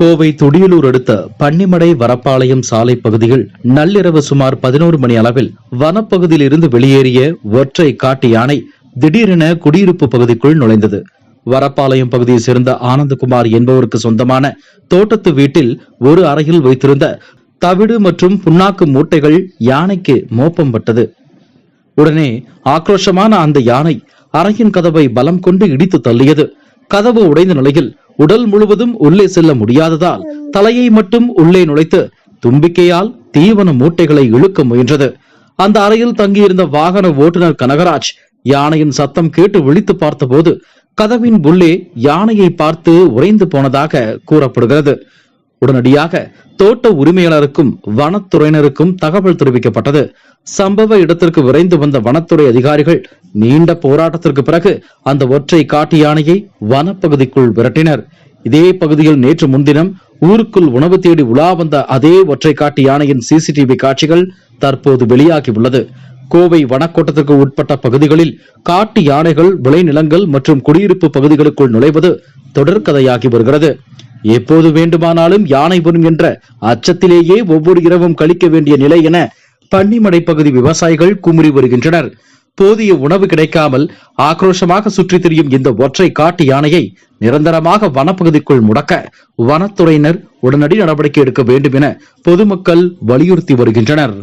கோவை துடியலூர் அடுத்த பன்னிமடை வரப்பாளையம் சாலை பகுதியில் நள்ளிரவு சுமார் பதினோரு மணி அளவில் வனப்பகுதியில் இருந்து வெளியேறிய ஒற்றை காட்டு யானை திடீரென குடியிருப்பு பகுதிக்குள் நுழைந்தது. வரப்பாளையம் பகுதியை சேர்ந்த ஆனந்தகுமார் என்பவருக்கு சொந்தமான தோட்டத்து வீட்டில் ஒரு அறையில் வைத்திருந்த தவிடு மற்றும் புண்ணாக்கு மூட்டைகள் யானைக்கு மோப்பம் பட்டது. உடனே ஆக்ரோஷமான அந்த யானை அறையின் கதவை பலம் கொண்டு இடித்து தள்ளியது. கதவு உடைந்த நிலையில் உடல் முழுவதும் உள்ளே செல்ல முடியாததால் தலையை மட்டும் உள்ளே நுழைத்து தும்பிக்கையால் தீவன மூட்டைகளை இழுக்க முயன்றது. அந்த அறையில் தங்கியிருந்த வாகன ஓட்டுநர் கனகராஜ் யானையின் சத்தம் கேட்டு விழித்து பார்த்தபோது கதவின் உள்ளே யானையை பார்த்து உறைந்து போனதாக கூறப்படுகிறது. உடனடியாக தோட்ட உரிமையாளருக்கும் வனத்துறையினருக்கும் தகவல் தெரிவிக்கப்பட்டது. சம்பவ இடத்திற்கு விரைந்து வந்த வனத்துறை அதிகாரிகள் நீண்ட போராட்டத்திற்கு பிறகு அந்த ஒற்றை காட்டு யானையை வனப்பகுதிக்குள் விரட்டினர். இதே பகுதியில் நேற்று முன்தினம் ஊருக்குள் உணவு தேடி உலா வந்த அதே ஒற்றை காட்டு யானையின் சிசிடிவி காட்சிகள் தற்போது வெளியாகியுள்ளது. கோவை வனக்கோட்டத்துக்கு உட்பட்ட பகுதிகளில் காட்டு யானைகள் விளைநிலங்கள் மற்றும் குடியிருப்பு பகுதிகளுக்குள் நுழைவது தொடர்கதையாகி வருகிறது. எப்போது வேண்டுமானாலும் யானை வரும் என்ற அச்சத்திலேயே ஒவ்வொரு இரவும் கழிக்க வேண்டிய நிலை என பன்னிமடை பகுதி விவசாயிகள் குமுறி வருகின்றனர். போதிய உணவு கிடைக்காமல் ஆக்ரோஷமாக சுற்றித் திரியும் இந்த ஒற்றை காட்டு யானையை நிரந்தரமாக வனப்பகுதிக்குள் முடக்க வனத்துறையினர் உடனடி நடவடிக்கை எடுக்க வேண்டும் என பொதுமக்கள் வலியுறுத்தி வருகின்றனர்.